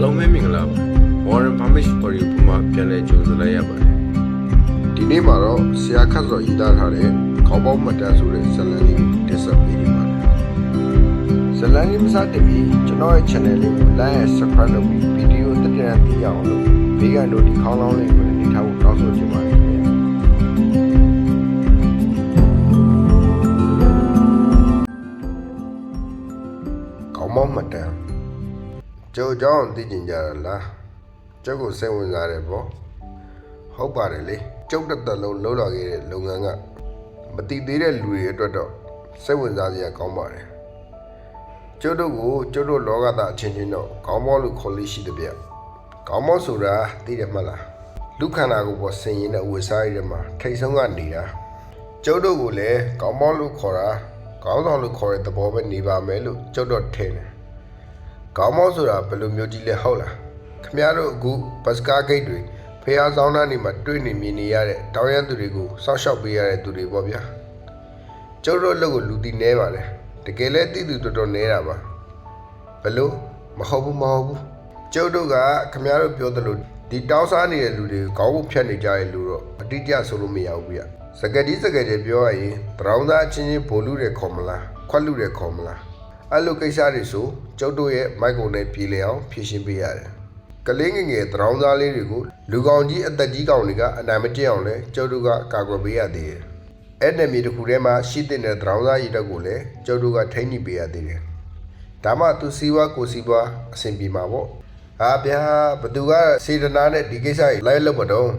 အားလုံးပဲမင်္ဂလာပါ Warren Pamish Audio ပုံမှာပြန်လည်ကြိုဆိုလိုက်ရပါတယ်ဒီနေ့မှာတော့ဆရာခတ်စော်ရေးသားထားတဲ့ခေါင်းပေါင်းမတန်ဆိုတဲ့ဇာတ်လမ်းလေးကိုတင်ဆက်ပေးနေပါတယ်ဇာတ်လမ်းလေးမစတင်ပြီးကျွန်တော်ရဲ့ channel လေးကို like and subscribe လုပ်ပြီးဗီဒီယိုတက်တဲ့သိရအောင်လို့ဘေးကနေဒီခေါင်းလောင်းလေးကိုလည်းနေထားဖို့တောင်းဆိုချင်ပါတယ်ခင်ဗျာခေါင်းပေါင်းမတန် ကြိုကြောင်းသိကျင်ကြရလားကျုပ်ကိုစိတ်ဝင်စားတယ်ပေါ့ဟုတ်ပါတယ်လေကျုပ်တစ်သက်လုံးလှုပ်လာခဲ့တဲ့လုပ်ငန်းကမတည်သေးတဲ့လူတွေအတွက်တော့စိတ်ဝင်စားစရာကောင်းပါတယ်ကျုပ်တို့ကိုကျုပ်တို့လောကသားအချင်းချင်းတော့ခေါင်းမောလို့ခေါ်လို့ရှိတဲ့ဗျခေါင်းမောဆိုတာသိတယ်မဟုတ်လားလူခန္ဓာကိုယ်ပေါ်ဆင်ရင်တဲ့ဝေစားရတဲ့မှာထိတ်ဆုံးကနေတာကျုပ်တို့ကိုလည်းခေါင်းမောလို့ခေါ်တာခေါင်းဆောင်လို့ခေါ်တဲ့သဘောပဲနေပါမယ်လို့ကျုပ်တို့ထင်တယ် ခေါင်းမောဆိုတာဘယ်လိုမျိုးကြီးလဲဟုတ်လားခမရတို့အခုဘတ်စကားဂိတ်တွေဖះဆောင်သားနေမှာတွေ့နေမြင်နေရတဲ့တောင်းရန်သူတွေကိုစောက်ရှောက်ပေးရတဲ့သူတွေပေါ့ဗျာကျုပ်တို့အလုပ်ကိုလူတီနေပါတယ်တကယ်လဲတည်သူတော်တော်နေတာပါဘလို့မဟုတ်ဘူးမဟုတ်ဘူးကျုပ်တို့ကခမရတို့ပြောသလိုဒီတောင်းစားနေတဲ့လူတွေကိုခေါင်းပုတ်ဖြတ်နေကြတဲ့လူတော့အတိအကျဆိုလို့မရဘူးဗျစကတိစကတိပြောရရင်တရောင်းသားအချင်းချင်းဘိုလ်လူတွေခေါ်မလားခွက်လူတွေခေါ်မလား အဲ့လိုကိစ္စတွေဆိုကျုပ်တို့ရဲ့မိုက်ကုံနဲ့ပြည်လည်အောင်ဖြည့်ရှင်းပေးရတယ်ကလေးငယ်ငယ်သရောင်းသားလေးတွေကိုလူကောင်ကြီးအသက်ကြီးကောင်တွေကအနိုင်မကျင့်အောင်လဲကျုပ်တို့ကကာကွယ်ပေးရသေးတယ်။အဲ့နယ်မြေတစ်ခုထဲမှာရှိတဲ့သရောင်းသားရည်တက်ကိုလည်းကျုပ်တို့ကထိန်းညှိပေးရသေးတယ်။ဒါမှသူစီးပွားကိုစီးပွားအဆင်ပြေမှာပေါ့။ဟာဗျာဘသူကစေတနာနဲ့ဒီကိစ္စကြီးလိုက်လုပ်မတော့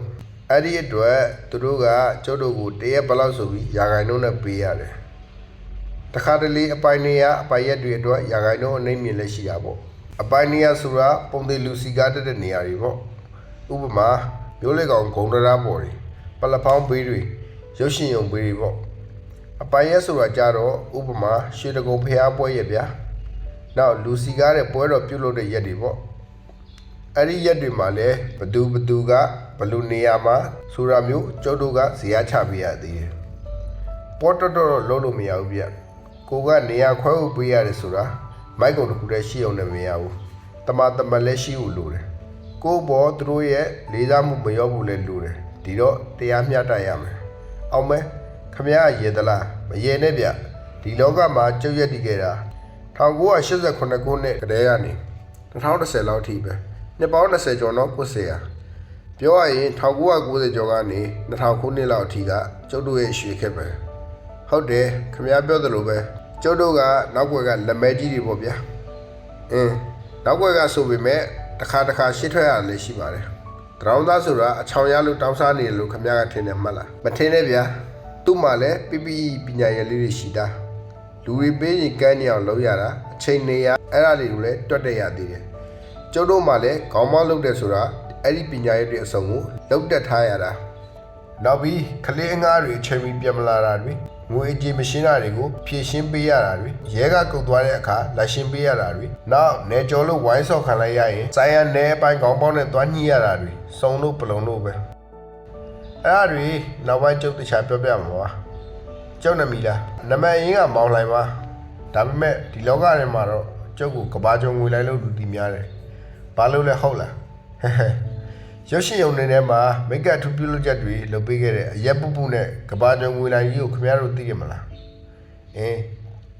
အဲ့ဒီအတွက်သူတို့ကကျုပ်တို့ကိုတရက်ဘယ်လောက်ဆိုပြီးယာဂိုင်နှုန်းနဲ့ပေးရတယ်။ တခါတလေအပိုင်နေရအပိုင်ရက်တွေအတွက်ယာဂိုင်နှုန်းအနှိမ့်မြင့်လည်းရှိတာပေါ့။အပိုင်းနေရဆိုတာပုံသေးလူစီကားတက်တဲ့နေရာတွေပေါ့ဥပမာမျိုးလေကောင်ဂုံတရာပေါ်တွေပလဖောင်းဘေးတွေရုပ်ရှင်ရုံဘေးတွေပေါ့အပိုင်းရက်ဆိုတာကြတော့ဥပမာရွှေတကုံဖျားပွဲရက်ဗျာနောက်လူစီကားတဲ့ပွဲတော်ပြုတ်လို့တဲ့ရက်တွေပေါ့အဲ့ဒီရက်တွေမှာလည်းဘသူဘသူကဘလူနေရာမှာဆိုတာမျိုးကျုပ်တို့ကဇရာချပေးရသေးတယ်ပေါ်တော်တော်လုံးလို့မရဘူးဗျ ကိုကနေရာခွဲဖို့ပေးရတယ်ဆိုတာမိုက်ကုံတစ်ခုတည်းရှိအောင်လည်းမရဘူးတမတမလည်းရှိဖို့လိုတယ်ကိုယ့်ဘောသူတို့ရဲ့လေးစားမှုမရောဘူးလည်းလိုတယ်ဒီတော့တရားမျှတရမယ်အောင်မဲခမရရေသလားမရေနဲ့ဗျဒီလောကမှာကျုပ်ရက်တည်ခဲ့တာ1989ခုနှစ်ကတည်းကနေ2010လောက်အထိပဲနှစ်ပေါင်း20ကျော်တော့ကိုယ်စေရပြောရရင်1990ကျော်ကနေ2000ခုနှစ်လောက်အထိကကျုပ်တို့ရဲ့ရွှေခက်ပဲဟုတ်တယ်ခမရပြောသလိုပဲ ကျုပ်တို့ကနောက်ွယ်ကလက်မဲကြီးတွေပေါ့ဗျာအင်းနောက်ွယ်ကဆိုပေမဲ့တစ်ခါတစ်ခါရှစ်ထွက်ရလည်းရှိပါတယ်တရောင်းသားဆိုတာအချောင်ရလို့တောင်းစားနေတယ်လို့ခမရကထင်တယ်မှတ်လားမထင်နဲ့ဗျာသူ့မှာလည်းပြပြပညာရည်လေးတွေရှိတာလူတွေပေးရင်ကန်းနေအောင်လုပ်ရတာအချိန်နေရအဲ့ဒါတွေကိုလည်းတွတ်တက်ရသေးတယ်ကျုပ်တို့မှလည်းခေါင်းမလုပ်တယ်ဆိုတာအဲ့ဒီပညာရည်တွေအစုံကိုလုပ်တက်ထားရတာနောက်ပြီးကလေးအငါးတွေအချိန်မီပြန်မလာတာတွေ ငွေကြေးမရှင်းတာတွေကိုဖြည့်ရှင်းပေးရတာတွေရဲကကုတ်သွားတဲ့အခါလက်ရှင်းပေးရတာတွေနောက်နေကြော်လို့ဝိုင်းဆော့ခံလိုက်ရရင်စိုင်းရနဲအပိုင်းကောင်းပေါင်းနဲ့တွားညှိရတာတွေစုံလို့ပလုံလို့ပဲအဲ့ဒါတွေနောက်ပိုင်းကျုပ်တခြားပြောပြမှာပါကျုပ်နမီလားနမရင်းကမောင်းလိုက်ပါဒါပေမဲ့ဒီလောကထဲမှာတော့ကျုပ်ကိုကဘာကြုံငွေလိုက်လို့လူတီများတယ်ဘာလို့လဲဟုတ်လားဟဲဟဲ ရုပ်ရှင်ရုံတွေထဲမှာမိတ်ကပ်ထူပြုလုပ်ချက်တွေလုပ်ပေးခဲ့တဲ့အရက်ပူပူနဲ့ကဘာကြုံငွေလိုင်းကြီးကိုခင်ဗျားတို့သိရမလားအင်း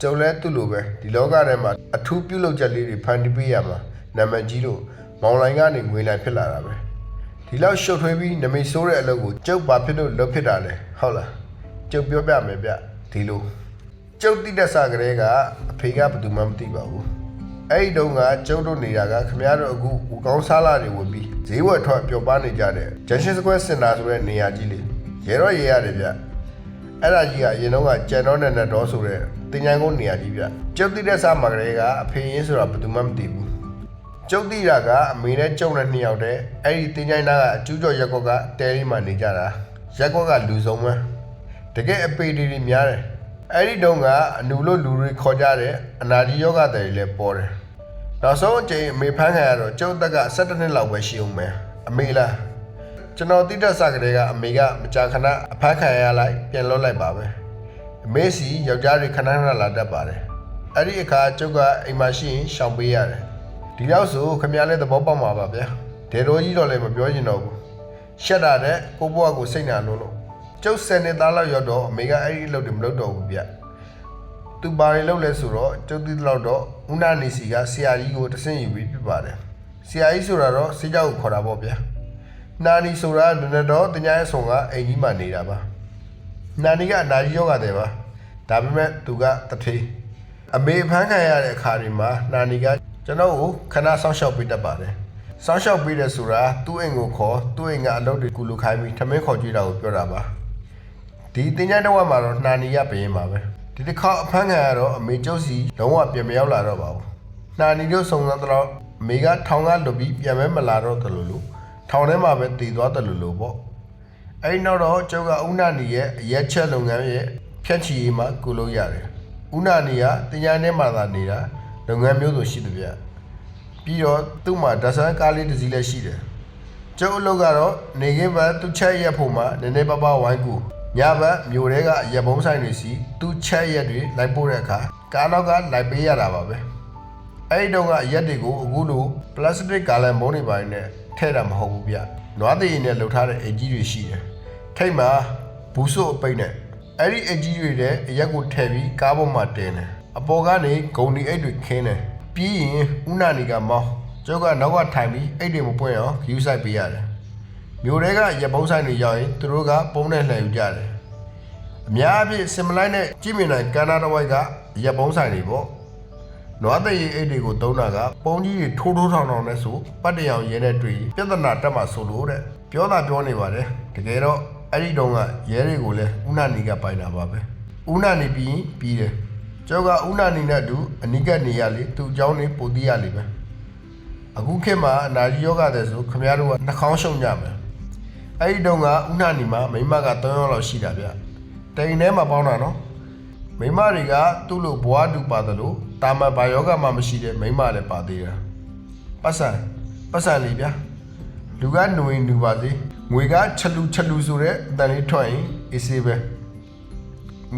ကျုံလဲသူ့လိုပဲဒီလောကထဲမှာအထူးပြုလုပ်ချက်လေးတွေဖန်တီးပေးရမှာနာမည်ကြီးတို့မောင်လိုင်းကနေငွေလိုင်းဖြစ်လာတာပဲဒီလောက်ရှုပ်ထွေးပြီးနမိတ်ဆိုးတဲ့အလုပ်ကိုကျုပ်ဘာဖြစ်လို့လုပ်ဖြစ်တာလဲဟုတ်လားကျုပ်ပြောပြမယ်ဗျဒီလိုကျုပ်တိတဲ့စကလေးကအဖေကဘယ်သူမှမသိပါဘူး အဲ့ဒီတုန်းကကျုပ်တို့နေတာကခမရတို့အခုဦးကောင်းစားလာတွေဝင်ပြီးဈေးဝယ်ထွက်ပျော်ပါနေကြတဲ့ Junction Square Center ဆိုတဲ့နေရာကြီးလေးရေတော့ရေရတယ်ဗျအဲ့ဒါကြီးကအရင်တော့ကကြံတော့နဲ့နဲ့တော့ဆိုတဲ့တင်ញိုင်ကုန်းနေရာကြီးဗျကျုပ်တိတဲ့စားမှာကလေးကအဖေရင်းဆိုတာဘယ်သူမှမသိဘူးကျုပ်တိတာကအမေနဲ့ကျုပ်နဲ့နှစ်ယောက်တည်းအဲ့ဒီတင်ញိုင်သားကအကျူးကျော်ရက်ကွက်ကတဲလေးမှနေကြတာရက်ကွက်ကလူဆုံးပဲတကယ်အပေတီတွေများတယ်အဲ့ဒီတုန်းကအနူလို့လူတွေခေါ်ကြတဲ့အနာဒီယောဂတယ်တွေလည်းပေါ်တယ် နောက်ဆုံးအချိန်အမေဖန်းခံရတော့ကျုပ်တက်က17နှစ်လောက်ပဲရှိအောင်မယ်အမေလားကျွန်တော်တိတက်စကလေးကအမေကမကြာခဏအဖမ်းခံရလိုက်ပြန်လွတ်လိုက်ပါပဲအမေစီယောက်ျားတွေခဏခဏလာတတ်ပါတယ်အဲ့ဒီအခါကျုပ်ကအိမ်မှာရှိရင်ရှောင်ပေးရတယ်ဒီလောက်ဆိုခမရလဲသဘောပေါက်မှာပါဗျာဒေတော်ကြီးတော့လည်းမပြောရင်တော့ဘူးရှက်တာတဲ့ကိုဘွားကိုစိတ်နာလို့လို့ကျုပ်ဆယ်နှစ်သားလောက်ရောက်တော့အမေကအဲ့ဒီအလုပ်တွေမလုပ်တော့ဘူးဗျ သူဘာတွေလုပ်လဲဆိုတော့ကျုပ်သိတဲ့လောက်တော့ဦးနာနေစီကဆရာကြီးကိုတဆင့်ယူပြီးပြပါတယ်ဆရာကြီးဆိုတာတော့စိတ်ကြောက်ကိုခေါ်တာပေါ့ဗျာနာနီဆိုတာနည်းနည်းတော့တညာရဲ့ဆုံကအိမ်ကြီးမှနေတာပါနာနီကအနာကြီးယောဂတဲ့ပါဒါပေမဲ့သူကတထေးအမေဖမ်းခံရတဲ့အခါဒီမှာနာနီကကျွန်တော်ကိုခဏဆောင်းလျှောက်ပေးတတ်ပါတယ်။ဆောင်းလျှောက်ပေးတယ်ဆိုတာသူ့အိမ်ကိုခေါ်သူ့အိမ်ကအလုပ်တွေကုလူခိုင်းပြီးထမင်းခေါ်ကြည့်တာကိုပြောတာပါ။ဒီတင်ကြတဲ့ဝက်မှာတော့နာနီကပြင်ရင်ပါပဲ။ ဒီတစ်ခါအဖမ်းခံရတော့အမေကျုပ်စီလုံးဝပြန်မရောက်လာတော့ပါဘူး။နာနီတို့စုံစမ်းတော့အမေကထောင်ကလွတ်ပြီးပြန်မဲမလာတော့တယ်လို့လို့ထောင်ထဲမှာပဲတည်သွားတယ်လို့လို့ပေါ့။အဲဒီနောက်တော့ကျုပ်ကဦးနာနီရဲ့အရက်ချက်လုပ်ငန်းရဲ့ဖြတ်ချီရေးမှာကုလို့ရတယ်။ဦးနာနီကတင်ညာထဲမှာသာနေတာလုပ်ငန်းမျိုးစုံရှိတယ်ဗျပြီးတော့သူ့မှာဒဆန်ကားလေးတစ်စီးလည်းရှိတယ်ကျုပ်အလုပ်ကတော့နေခင်းဘက်သူ့ချက်ရက်ဖို့မှာနည်းနည်းပါးပါးဝိုင်းကူ ညဘက်မြို့ထဲကအရက်ဘုံဆိုင်တွေစီသူ့ချက်ရက်တွေလိုက်ပို့တဲ့အခါကားနောက်ကလိုက်ပေးရတာပါပဲအဲ့ဒီတော့ကအရက်တွေကိုအခုလိုပလတ်စတစ်ကာလန်ဘုံတွေပိုင်းနဲ့ထည့်တာမဟုတ်ဘူးဗျနွားသေးရင်နဲ့လှုပ်ထားတဲ့အိတ်ကြီးတွေရှိတယ်ထိတ်မှာဘူးစို့အပိတ်နဲ့အဲ့ဒီအကြီးတွေတဲ့အရက်ကိုထည့်ပြီးကားပေါ်မှာတင်တယ်အပေါ်ကနေဂုံဒီအိတ်တွေခင်းတယ်ပြီးရင်ဦးနာနီကမောင်းကျောက်ကနောက်ကထိုင်ပြီးအိတ်တွေမပွင့်အောင်ဂယူးဆိုင်ပေးရတယ် မျိုးတွေကရက်ပုံးဆိုင်တွေရောက်ရင်သူတို့ကပုံနဲ့လှည့်ယူကြတယ်အများအပြည့်စင်မလိုက်နဲ့ကြည့်မြင်နိုင်ကန်နာတဝိုက်ကရက်ပုံးဆိုင်တွေပေါ့နွားတဲ့အိတ်တွေကိုတုံးတာကပုံကြီးတွေထိုးထိုးထောင်ထောင်နဲ့ဆိုပတ်တရောင်ရဲနဲ့တွေ့ရင်ပြဿနာတက်မှဆိုလို့တဲ့ပြောတာပြောနေပါတယ်တကယ်တော့အဲ့ဒီတုန်းကရဲတွေကိုလည်းဥနာနီကပိုင်တာပါပဲဥနာနီပြီးရင်ပြီးတယ်ကျောက်ကဥနာနီနဲ့အတူအနိကနေရလေသူ့အကြောင်းနေပိုသိရလိမ့်မယ်အခုခေတ်မှာအနာကြီးယောဂတဲ့ဆိုခမရတို့ကနှာခေါင်းရှုံကြမယ် အဲ့ဒီတုန်းကဥနာနီမှာမိမက3ယောက်လောက်ရှိတာဗျတိန်ထဲမှာပေါင်းတာနော်မိမတွေကသူ့လိုဘွားတူပါတယ်လို့တာမန်ဘာယောဂမှမရှိတဲ့မိမလည်းပါသေးတယ်ပတ်စံပတ်စံလေးဗျာလူကຫນွေလူပါစေငွေကချက်လူချက်လူဆိုတဲ့အတန်လေးထွက်ရင်အေးဆေးပဲ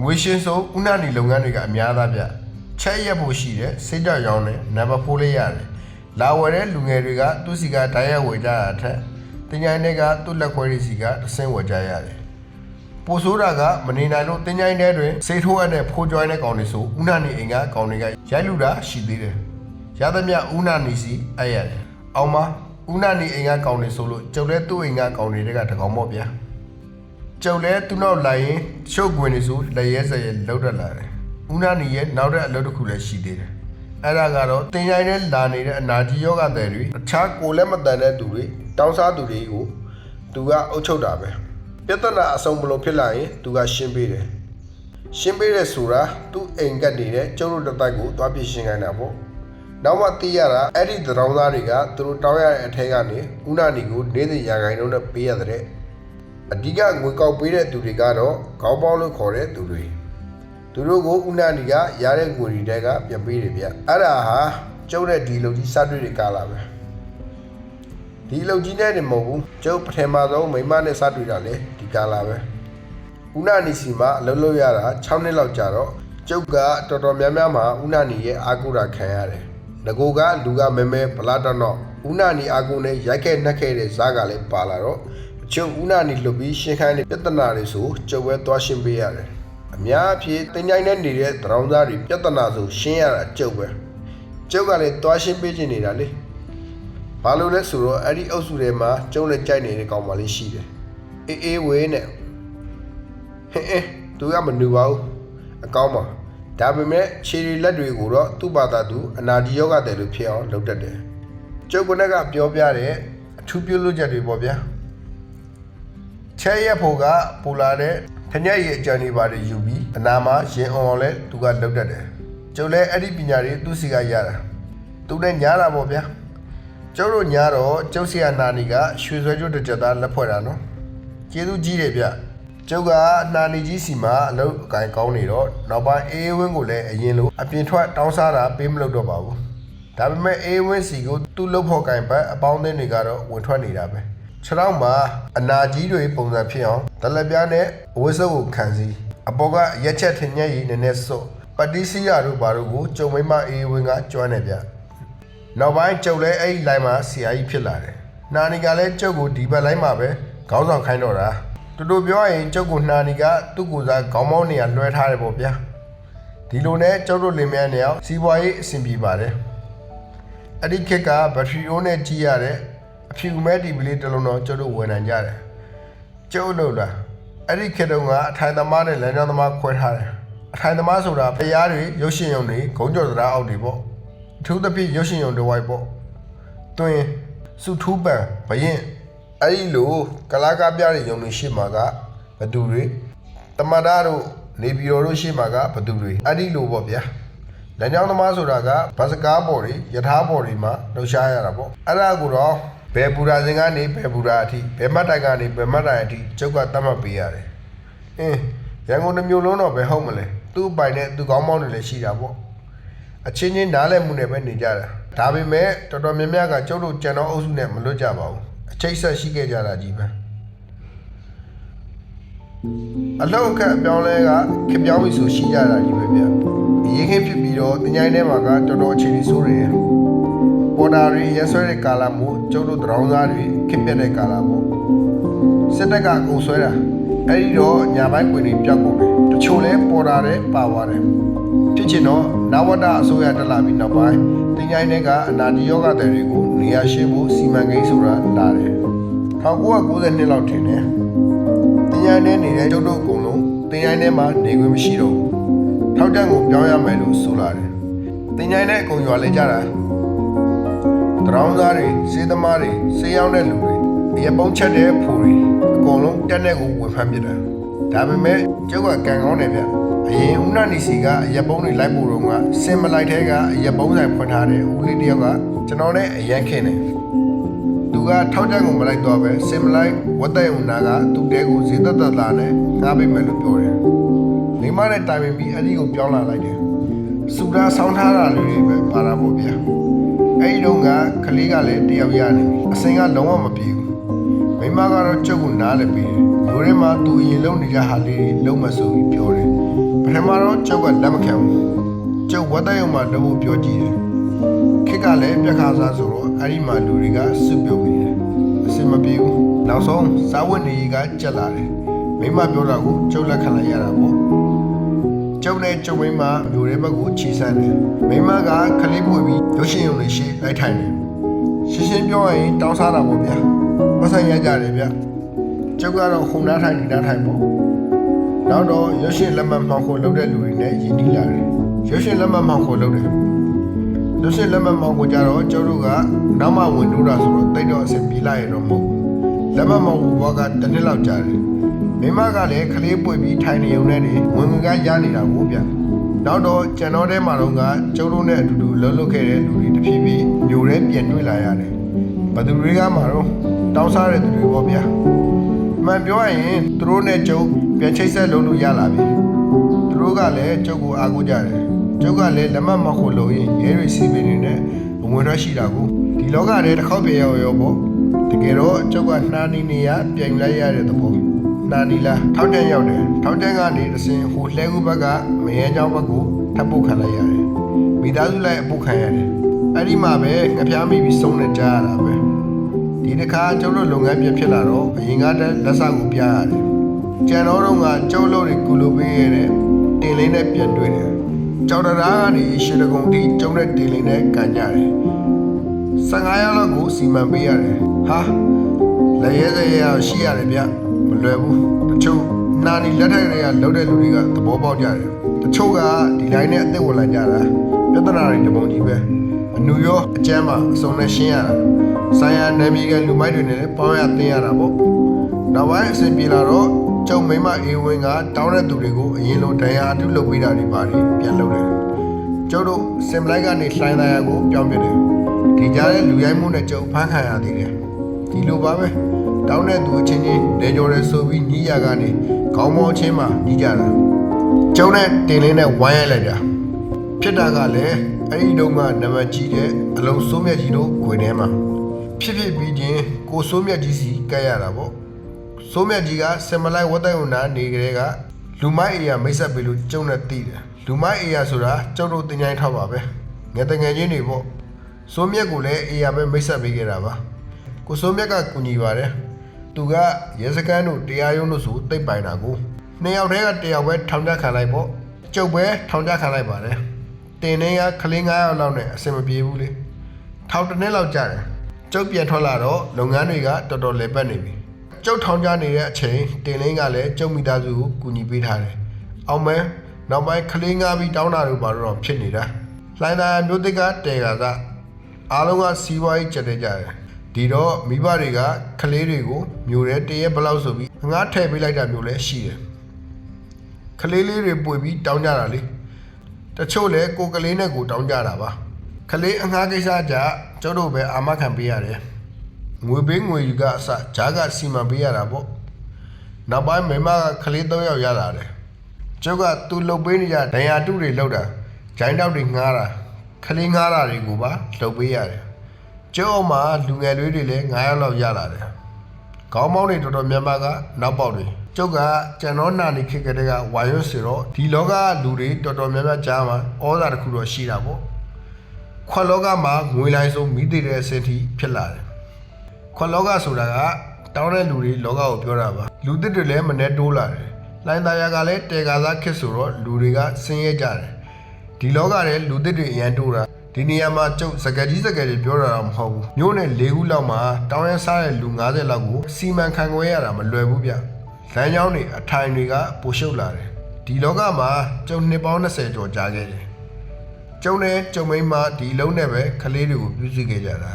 ငွေရှင်းဆိုဥနာနီလုပ်ငန်းတွေကအများသားဗျချက်ရက်ဖို့ရှိတယ်စိတ်ကြောက်ရောင်းတယ်နံပါတ်4လေးရတယ်လာဝယ်တဲ့လူငယ်တွေကသူ့စီကဓာတ်ရက်ဝယ်ကြတာထက် တင်ញိုင်းတွေကသူ့လက်ခွဲတွေစီကတဆင်းဝယ်ကြရတယ်ပိုဆိုးတာကမနေနိုင်လို့တင်ញိုင်းတဲ့တွင်စိတ်ထိုးအပ်တဲ့ဖိုးကြွိုင်းတဲ့ကောင်တွေဆိုဥနာနီအိမ်ကကောင်တွေကရိုက်လူတာရှိသေးတယ်ရသမျှဥနာနီစီအဲ့ရတယ်။အောင်မဥနာနီအိမ်ကကောင်းနေဆိုလို့ကျုပ်လဲသူ့အိမ်ကကောင်းနေတဲ့ကတကောင်ပေါ့ဗျာ။ကျုပ်လဲသူ့နောက်လိုက်ရင်ရှုပ်ကွင်နေဆိုလက်ရဲစရဲလောက်တက်လာတယ်။ဥနာနီရဲ့နောက်တဲ့အလုပ်တစ်ခုလည်းရှိသေးတယ်။အဲ့ဒါကတော့တင်ရိုင်းနဲ့လာနေတဲ့အနာကြီးယောဂတဲ့တွေအခြားကိုလည်းမတန်တဲ့သူတွေ တောင်းစားသူတွေကိုသူကအုပ်ချုပ်တာပဲ။ပြဿနာအဆုံးဘလို့ဖြစ်လာရင်သူကရှင်းပေးတယ်။ရှင်းပေးတဲ့ဆိုတာသူ့အိမ်ကတ်နေတဲ့ကျုပ်တို့တစ်တိုက်ကိုသွားပြရှင်းခိုင်းတာပေါ့နောက်မှသိရတာအဲ့ဒီသံတော်သားတွေကသူတို့တောင်းရတဲ့အထက်ကနေဥနာနီကိုနေ့စဉ်ရာခိုင်နှုန်းနဲ့ပေးရတဲ့အဓိကငွေကောက်ပေးတဲ့သူတွေကတော့ခေါင်းပေါင်းလို့ခေါ်တဲ့သူတွေသူတို့ကိုဥနာနီကရတဲ့ငွေတွေတဲကပြန်ပေးတယ်ဗျအဲ့ဒါဟာကျုပ်တဲ့ဒီလုံကြီးစတွေ့တွေကားလာပဲ ဒီလုံကြီးနဲ့နေမဟုတ်ဘူးကျုပ်ပထမဆုံးမိမနဲ့စတွေ့တာလေဒီကားလာပဲဦးနာနီစီမှာအလုပ်လုပ်ရတာ6နှစ်လောက်ကြာတော့ကျုပ်ကတော်တော်များများမှာဦးနာနီရဲ့အာကုရာခံရတယ်။ငကိုကလူကမဲမဲဗလာတော့တော့ဦးနာနီအာကုနဲ့ရိုက်ခဲ့နှက်ခဲ့တဲ့ဇာတ်ကလည်းပါလာတော့အကျုပ်ဦးနာနီလွတ်ပြီးရှင်းခိုင်းတဲ့ပြဿနာတွေဆိုကျုပ်ပဲသွားရှင်းပေးရတယ်။အများအပြားတင်ကြိုင်နဲ့နေတဲ့သရောင်းသားတွေပြဿနာဆိုရှင်းရတာကျုပ်ပဲ။ကျုပ်ကလည်းသွားရှင်းပေးချင်နေတာလေ။ ဘာလို့လဲဆိုတော့အဲ့ဒီအုပ်စုထဲမှာကျုံနဲ့ကြိုက်နေတဲ့ကောင်မလေးရှိတယ်။အေးအေးဝေးနဲ့ဟဲ့အဲသူကမနူပါဘူးအကောင်းပါဒါပေမဲ့ခြေရီလက်တွေကိုတော့သူ့ဘာသာသူအနာဒီယောဂတယ်လို့ဖြစ်အောင်လုပ်တတ်တယ်ကျုပ်ကလည်းကပြောပြတဲ့အထူးပြုလုပ်ချက်တွေပေါ့ဗျာချဲရက်ဖို့ကပူလာတဲ့ထညက်ရဲ့အကြံတွေပါတယ်ယူပြီးအနာမှာရင်အောင်အောင်လဲသူကလုပ်တတ်တယ်ကျုပ်လည်းအဲ့ဒီပညာတွေသူ့စီကရတာသူနဲ့ညားတာပေါ့ဗျာ ကျုပ်တို့ညားတော့ကျုပ်စီကနာနီကရွှေဆွဲကျွတ်တစ်ချက်သားလက်ဖွဲ့တာနော်ကျေးဇူးကြီးတယ်ဗျကျုပ်ကနာနီကြီးစီမှာအလုပ်အကင်ကောင်းနေတော့နောက်ပိုင်းအေးဝင်းကိုလည်းအရင်လိုအပြင်ထွက်တောင်းစားတာပေးမလုပ်တော့ပါဘူးဒါပေမဲ့အေးဝင်းစီကိုသူ့လုပ်ဖို့ကင်ပတ်အပေါင်းအသင်းတွေကတော့ဝင်ထွက်နေတာပဲခြေထောက်မှာအနာကြီးတွေပုံစံဖြစ်အောင်ဒလက်ပြားနဲ့အဝတ်စုပ်ကိုခံစီအပေါ်ကရက်ချက်ထင်ညက်ရည်နည်းနည်းစွတ်ပတိစီယာတို့ဘာတို့ကိုကျုံမိမအေးဝင်းကကျွမ်းနေဗျ နောက်ပိုင်းကျုပ်လည်းအဲ့ဒီလိုင်းမှာဆရာကြီးဖြစ်လာတယ်နာနီကလည်းကျုပ်ကိုဒီဘက်လိုင်းမှာပဲခေါင်းဆောင်ခိုင်းတော့တာတူတူပြောရရင်ကျုပ်ကိုနာနီကသူ့ကိုယ်စားခေါင်းမောင်းနေရလွှဲထားတယ်ပေါ့ဗျာဒီလိုနဲ့ကျုပ်တို့လင်မယားနေအောင်စီးပွားရေးအဆင်ပြေပါတယ်အဲ့ဒီခက်ကဘက်ထရီအိုးနဲ့ကြီးရတဲ့အဖြူမဲတီဗီလေးတစ်လုံးတော့ကျုပ်တို့ဝယ်နိုင်ကြတယ်ကျုပ်လို့လားအဲ့ဒီခက်တုန်းကအထိုင်သမားနဲ့လမ်းကြောင်းသမားခွဲထားတယ်အထိုင်သမားဆိုတာဖျားတွေရုပ်ရှင်ရုံတွေဂုံးကြော်စရာအောက်တွေပေါ့ အထူးသဖြင့်ရုပ်ရှင်ရုံတစ်ဝိုက်ပေါ့တွင်စုထူးပံဘရင်အဲ့ဒီလိုကလာကားပြတဲ့ရုံတွေရှိမှာကဘသူတွေတမဒါတို့နေပြည်တော်တို့ရှိမှာကဘသူတွေအဲ့ဒီလိုပေါ့ဗျာလမ်းကြောင်းသမားဆိုတာကဘတ်စကားပေါ်တွေယထာပေါ်တွေမှာလှူရှားရတာပေါ့အဲ့ဒါကိုတော့ဘယ်ဘူရာစင်ကနေဘယ်ဘူရာအထိဘယ်မတ်တိုင်ကနေဘယ်မတ်တိုင်အထိကျုပ်ကတတ်မှတ်ပေးရတယ်အင်းရန်ကုန်တစ်မျိုးလုံးတော့ဘယ်ဟုတ်မလဲသူ့ပိုင်နဲ့သူ့ကောင်းမောင်းတွေလည်းရှိတာပေါ့ အချင်းချင်းနားလည်မှုနဲ့ပဲနေကြတာဒါပေမဲ့တော်တော်များများကကျုပ်တို့ကြံတော်အုပ်စုနဲ့မလွတ်ကြပါဘူးအချိတ်ဆက်ရှိခဲ့ကြတာကြီးပဲအလောက်အခက်အပြောင်းလဲကခပြောင်းပြီဆိုရှိကြတာကြီးပဲဗျအရင်ခင်ဖြစ်ပြီးတော့တင်ញိုင်းထဲမှာကတော်တော်အခြေအနေဆိုးတယ်ပေါ်တာရီရက်ဆွဲတဲ့ကာလာမို့ကျုပ်တို့တရောင်းသားတွေခစ်ပြက်တဲ့ကာလာပေါ့စစ်တပ်ကအုံဆွဲတာအဲ့ဒီတော့ညာဘက်ကွင်တွေပြောက်ကုန်တယ်တချို့လဲပေါ်တာတဲ့ပါသွားတယ် ဖြစ်ချင်တော့နဝတ္တအစိုးရတက်လာပြီးနောက်ပိုင်းတင်ကြိုင်းတွေကအနာတီယောဂတွေကိုနေရာရှင်းဖို့စီမံကိန်းဆိုတာလာတယ်1992လောက်ထင်တယ်တင်ကြိုင်းထဲနေတဲ့ကျုပ်တို့အကုန်လုံးတင်ကြိုင်းထဲမှာနေခွင့်မရှိတော့ဘူးထောက်တန်းကိုပြောင်းရမယ်လို့ဆိုလာတယ်တင်ကြိုင်းထဲအကုန်ရွာလဲကြတာတရောင်းသားတွေစေးသမားတွေစေးရောက်တဲ့လူတွေအရပုံးချက်တဲ့ဖူတွေအကုန်လုံးတက်တဲ့ကိုဝင်ဖမ်းပြတာဒါပေမဲ့ကျုပ်ကကံကောင်းတယ်ဗျ အရင်ဦးနာနီစီကအရက်ပုံးတွေလိုက်ပို့တော့ကစင်မလိုက်တဲ့ကအရက်ပုံးဆိုင်ဖွင့်ထားတဲ့ဦးလေးတယောက်ကကျွန်တော်နဲ့အရန်ခင်းတယ်သူကထောက်တက်ကိုမလိုက်တော့ပဲစင်မလိုက်ဝတ်တဲ့ဦးနာကသူ့တဲကိုဇေတသက်လာနဲ့ငားပေးမယ်လို့ပြောတယ်မိမနဲ့တိုင်ပင်ပြီးအဲ့ဒီကိုပြောင်းလာလိုက်တယ်စူရာဆောင်းထားတာလေးတွေပဲပါတာပေါ့ဗျာအဲ့ဒီတော့ကကလေးကလည်းတယောက်ရနေပြီအစင်ကလုံးဝမပြေဘူးမိမကတော့ကျုပ်ကိုနားလည်းပြီးတယ်။လူထဲမှာသူအရင်လုံနေကြဟာလေးတွေလုံးမဆိုပြီးပြောတယ်။ ပထမတော့ကျုပ်ကလက်မခံဘူး။ကျုပ်ဝတ်တဲ့ရုံမှာလုံးဖို့ပြောကြည့်တယ်။ခက်ကလည်းပြက်ခါစားဆိုတော့အဲ့ဒီမှာလူတွေကစွတ်ပြုတ်နေတယ်။အစင်မပြေဘူး။နောက်ဆုံးစားဝတ်နေရေးကကြက်လာတယ်။မိမပြောတာကိုကျုပ်လက်ခံလိုက်ရတာပေါ့။ကျုပ်နဲ့ကျုပ်မိမမျိုးရဲဘက်ကိုခြေဆန်းတယ်။မိမကခလေးပွေပြီးရုပ်ရှင်ရုံတွေရှိလိုက်ထိုင်တယ်။ရှင်းရှင်းပြောရရင်တောင်းစားတာပေါ့ဗျာပတ်ဆိုင်ရကြတယ်ဗျကျုပ်ကတော့ခုံနားထိုင်ဒီနားထိုင်ပေါ့ နောက်တော့ရွှေရှင်လက်မှတ်မှောင်ခိုလုပ်တဲ့လူတွေနဲ့ယဉ်နီးလာတယ်ရွှေရှင်လက်မှတ်မှောင်ခိုလုပ်တယ်ရွှေရှင်လက်မှတ်မှောင်ခိုကြတော့ကျုပ်တို့ကနောက်မှဝင်တို့တာဆိုတော့တိတ်တော့အဆင်ပြေလိုက်ရတော့မဟုတ်ဘူးလက်မှတ်မှောင်ခိုဘောကတစ်နှစ်လောက်ကြာတယ်မိမကလည်းခလေးပွေပြီးထိုင်နေုံနဲ့နေဝင်ငကရနေတာကိုဗျနောက်တော့ကျန်တော်ထဲမှာတော့ကကျုပ်တို့နဲ့အတူတူလှုပ်လှုပ်ခဲ့တဲ့လူတွေတဖြည်းဖြည်းမျိုးရဲပြန်တွေ့လာရတယ်ဘယ်သူတွေကမှတော့တောင်းစားတဲ့သူတွေပေါ့ဗျာမှန်ပြောရရင်သူတို့နဲ့ကျုပ် ပြန်ချိတ်ဆက်လုပ်လို့ရလာပြီသူတို့ကလည်းကျုပ်ကိုအားကိုးကြတယ်ကျုပ်ကလည်းလက်မမခုလို့ရင်ရဲတွေစီပင်တွေနဲ့အဝင်ရရှိတာကိုဒီလောကထဲတစ်ခေါက်ပြန်ရောက်ရောပေါ့တကယ်တော့ကျုပ်ကနှာနီနေရပြန်လိုက်ရတဲ့သဘောနှာနီလားထောက်တန်းရောက်တယ်ထောက်တန်းကနေအစဉ်ဟိုလှဲကူဘက်ကမယန်းချောင်းဘက်ကိုထပ်ပုတ်ခံလိုက်ရတယ်မိသားစုလိုက်အပုတ်ခံရတယ်အဲ့ဒီမှာပဲငပြားမိပြီးဆုံးနေကြရတာပဲဒီတစ်ခါကျုပ်တို့လုပ်ငန်းပြန်ဖြစ်လာတော့အရင်ကတည်းလက်စကိုပြရတယ် ကျန်တော့တော့ကကျုပ်တို့တွေကုလိုပေးရတဲ့တင်လင်းနဲ့ပြန်တွေ့တယ်ကျောက်တရားကနေရှေတကုံတီကျုံတဲ့တင်လင်းနဲ့ကန်ကြတယ်15ရောက်လောက်ကိုစီမံပေးရတယ်ဟာလည်းရဲစရဲရရှိရတယ်ဗျမလွယ်ဘူးတချို့နာနီလက်ထက်တွေကလှုပ်တဲ့လူတွေကသဘောပေါက်ကြတယ်တချို့ကဒီတိုင်းနဲ့အသက်ဝင်လာကြတာပြဿနာတွေတပုံကြီးပဲအနူရောအကျမ်းမှာအစုံနဲ့ရှင်းရတာဆိုင်ရာနယ်မြေကလူမိုက်တွေနဲ့ပေါင်းရသင်ရတာပေါ့နောက်ပိုင်းအဆင်ပြေလာတော့ ကျုံမိမအေဝင်းကတောင်းတဲ့သူတွေကိုအရင်လိုဒဏ်ရာအတုလုပ်ပေးတာတွေပါပြီးပြန်လုပ်တယ်ကျုပ်တို့စင်ပလိုက်ကနေလှိုင်းသားရကိုပြောင်းပြတယ်ဒီကြားတဲ့လူရိုက်မှုနဲ့ကျုပ်ဖမ်းခံရသေးတယ်ဒီလိုပါပဲတောင်းတဲ့သူအချင်းချင်းနေကြော်ရဲဆိုပြီးညီးရကနေခေါင်းမောချင်းမှညီးကြတာကျုံနဲ့တင်လင်းနဲ့ဝိုင်းရိုက်လိုက်တာဖြစ်တာကလည်းအဲ့ဒီတုန်းကနံပါတ်ကြီးတဲ့အလုံးစိုးမြတ်ကြီးတို့ခွေထဲမှာဖြစ်ဖြစ်ပြီးချင်းကိုစိုးမြတ်ကြီးစီကဲရတာပေါ့ စိုးမြတ်ကြီးကစင်မလိုက်ဝတ်တိုင်ဝနာနေကြတဲ့ကလူမိုက်အေးရမိတ်ဆက်ပေးလို့ကျုံနဲ့တည်တယ်လူမိုက်အေးရဆိုတာကျုံတို့တင်ကြိုင်းထောက်ပါပဲငယ်တငယ်ချင်းတွေပေါ့စိုးမြက်ကိုလည်းအေးရပဲမိတ်ဆက်ပေးခဲ့တာပါကိုစိုးမြက်ကကူညီပါတယ်သူကရဲစခန်းတို့တရားရုံးတို့ဆိုတိတ်ပိုင်တာကိုနှစ်ယောက်တည်းကတယောက်ပဲထောင်ချခံလိုက်ပေါ့ကျုပ်ပဲထောင်ချခံလိုက်ပါတယ်တင်နေကကလေး9ယောက်လောက်နဲ့အဆင်မပြေဘူးလေထောင်တစ်နှစ်လောက်ကြာတယ်ကျုပ်ပြန်ထွက်လာတော့လုပ်ငန်းတွေကတော်တော်လေပတ်နေပြီ ကျုပ်ထောင်ချနေတဲ့အချိန်တင်လင်းကလည်းကျုပ်မိသားစုကိုကူညီပေးထားတယ်အောင်မဲနောက်ပိုင်းကလေးငါးပြီးတောင်းတာတို့ဘာလို့တော့ဖြစ်နေတာလှိုင်းသာမျိုးသစ်ကတဲကစားအားလုံးကစီးပွားရေးကြက်တဲ့ကြတယ်ဒီတော့မိဘတွေကကလေးတွေကိုမျိုးရဲတရက်ဘလောက်ဆိုပြီးငါးထည့်ပေးလိုက်တာမျိုးလည်းရှိတယ်ကလေးလေးတွေပွေပြီးတောင်းကြတာလေတချို့လည်းကိုယ်ကလေးနဲ့ကိုတောင်းကြတာပါကလေးအငှားကိစ္စကြကျတို့ပဲအာမခံပေးရတယ် ငွေပေးငွေယူကအစဂျားကစီမံပေးရတာပေါ့နောက်ပိုင်းမိမကကလေး၃ယောက်ရလာတယ်ကျုပ်ကသူ့လှုပ်ပေးနေကြဒဏ်ရာတုတွေလောက်တာဂျိုင်းတောက်တွေငှားတာကလေးငှားတာတွေကိုပါလှုပ်ပေးရတယ်ကျုပ်အောင်မှာလူငယ်လေးတွေလည်း9ယောက်လောက်ရလာတယ်။ခေါင်းမောင်းတွေတော်တော်များများကနောက်ပေါက်တွေကျုပ်ကကျန်တော်နာနေခေတ်ကလေးကဝါရွတ်စီတော့ဒီလောကလူတွေတော်တော်များများကြားမှာဩဇာတစ်ခုတော့ရှိတာပေါ့။ခွက်လောကမှာငွေလိုက်ဆုံးမိသေးတဲ့အဆင့်ထိဖြစ်လာတယ်။ ခွက်လောကဆိုတာကတောင်းတဲ့လူတွေလောကကိုပြောတာပါ။လူသစ်တွေလည်းမနဲ့တိုးလာတယ်။လိုင်းသားရကလည်းတေကာသားခစ်ဆိုတော့လူတွေကဆင်းရဲကြတယ်။ဒီလောကထဲလူသစ်တွေအရန်တိုးတာဒီနေရာမှာကျုပ်စကကြီးစကကြီးပြောတာတော့မဟုတ်ဘူးမျိုးနဲ့၄ခုလောက်မှာတောင်းရစားတဲ့လူ90လောက်ကိုစီမံခန့်ခွဲရတာမလွယ်ဘူးဗျလမ်းကြောင်းတွေအထိုင်တွေကပိုရှုပ်လာတယ်ဒီလောကမှာကျုံနှစ်ပေါင်း20ကျော်ကြာခဲ့တယ်ကျုံနဲ့ကျုံမိန်းမဒီလုံးနဲ့ပဲကလေးတွေကိုပြုစုခဲ့ကြတာ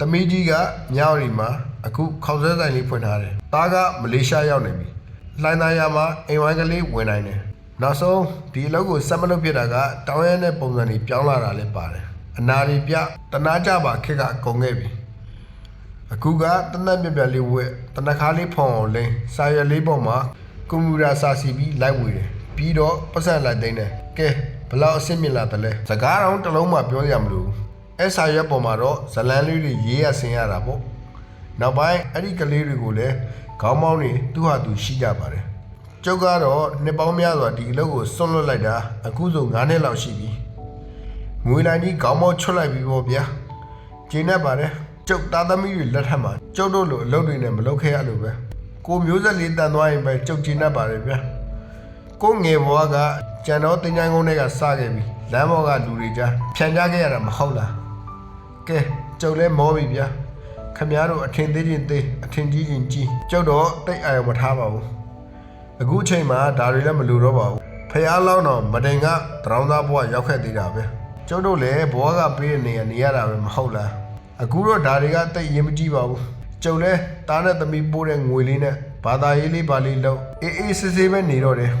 တမီးကြီးကမြောက်ရီမှာအခုခေါက်ဆဲဆိုင်လေးဖွင့်ထားတယ်တားကမလေးရှားရောက်နေပြီလှိုင်းသားရမှာအိမ်ဝိုင်းကလေးဝင်နိုင်တယ်နောက်ဆုံးဒီအလုပ်ကိုစက်မလုပ်ဖြစ်တာကတောင်းရတဲ့ပုံစံတွေပြောင်းလာတာလည်းပါတယ်အနာတွေပြတနာကြပါခက်ကအကုန်ခဲ့ပြီအခုကတနက်ပြက်ပြက်လေးဝက်တနခါလေးဖောင်အောင်လင်းစာရွက်လေးပေါ်မှာကွန်ပျူတာစာစီပြီးလိုက်ဝေတယ်ပြီးတော့ပတ်စံလိုက်သိမ်းတယ်ကဲဘယ်လောက်အဆင့်မြင့်လာတယ်လဲစကားတော့တစ်လုံးမှပြောရမလို့ အဲစာရွက်ပေါ်မှာတော့ဇလန်းလေးတွေရေးရဆင်းရတာပေါ့နောက်ပိုင်းအဲ့ဒီကလေးတွေကိုလည်းခေါင်းမောင်းတွေသူ့ဟာသူရှိကြပါတယ်ကျုပ်ကတော့နှစ်ပေါင်းများစွာဒီအလုပ်ကိုစွန့်လွတ်လိုက်တာအခုဆို9နှစ်လောက်ရှိပြီငွေလိုက်ကြီးခေါင်းမောက်ချွတ်လိုက်ပြီပေါ့ဗျာကျင်းတတ်ပါတယ်ကျုပ်သားသမီးတွေလက်ထက်မှာကျုပ်တို့လိုအလုပ်တွေနဲ့မလုပ်ခဲ့ရလို့ပဲကိုမျိုးဆက်လေးတန်သွားရင်ပဲကျုပ်ကျင်းတတ်ပါတယ်ဗျာကိုငယ်ဘွားကကြံတော်တင်ချိုင်းကုန်းတွေကစခဲ့ပြီလမ်းပေါ်ကလူတွေကြားဖြန်ကြခဲ့ရတာမဟုတ်လား ကဲကျုပ်လည်းမောပြီဗျာခမည်းတော်အထင်သေးချင်းသေးအထင်ကြီးချင်းကြီးကျုပ်တော့တိတ်အာရုံမထားပါဘူးအခုချိန်မှာဒါတွေလည်းမလိုတော့ပါဘူးဖះလောင်းတော့မတင်ကတရောင်းသားဘဝရောက်ခဲ့သေးတာပဲကျုပ်တို့လည်းဘဝကပေးတဲ့နေရာနေရတာပဲမဟုတ်လားအခုတော့ဒါတွေကတိတ်ရင်မကြည့်ပါဘူးကျုပ်လည်းတားနဲ့သမီးပိုးတဲ့ငွေလေးနဲ့ဘာသာရေးလေးပါလေးလောက်အေးအေးဆေးဆေးပဲနေတော့တယ်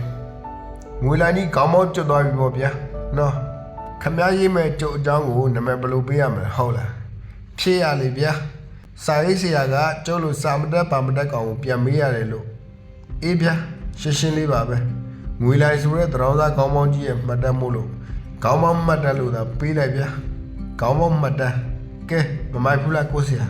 ငွေလိုင်းကြီးခေါင်းမောက်ကျွတ်သွားပြီပေါ့ဗျာနော် ခမည်းရေးမဲ့ကျုပ်အကြောင်းကိုနာမည်ဘယ်လိုပေးရမလဲဟုတ်လားဖြေရလေဗျာစာရေးဆရာကကျုပ်လိုစာမတက်ပါမတက်ကောင်ကိုပြန်မေးရတယ်လို့အေးဗျာရှင်းရှင်းလေးပါပဲငွေလိုက်ဆိုတဲ့တရောင်းသားကောင်းပေါင်းကြီးရဲ့မှတ်တမ်းမို့လို့ကောင်းပေါင်းမှတ်တမ်းလို့သာပေးလိုက်ဗျာကောင်းပေါင်းမှတ်တမ်းကဲမမိုက်ဘူးလားကိုဆရာ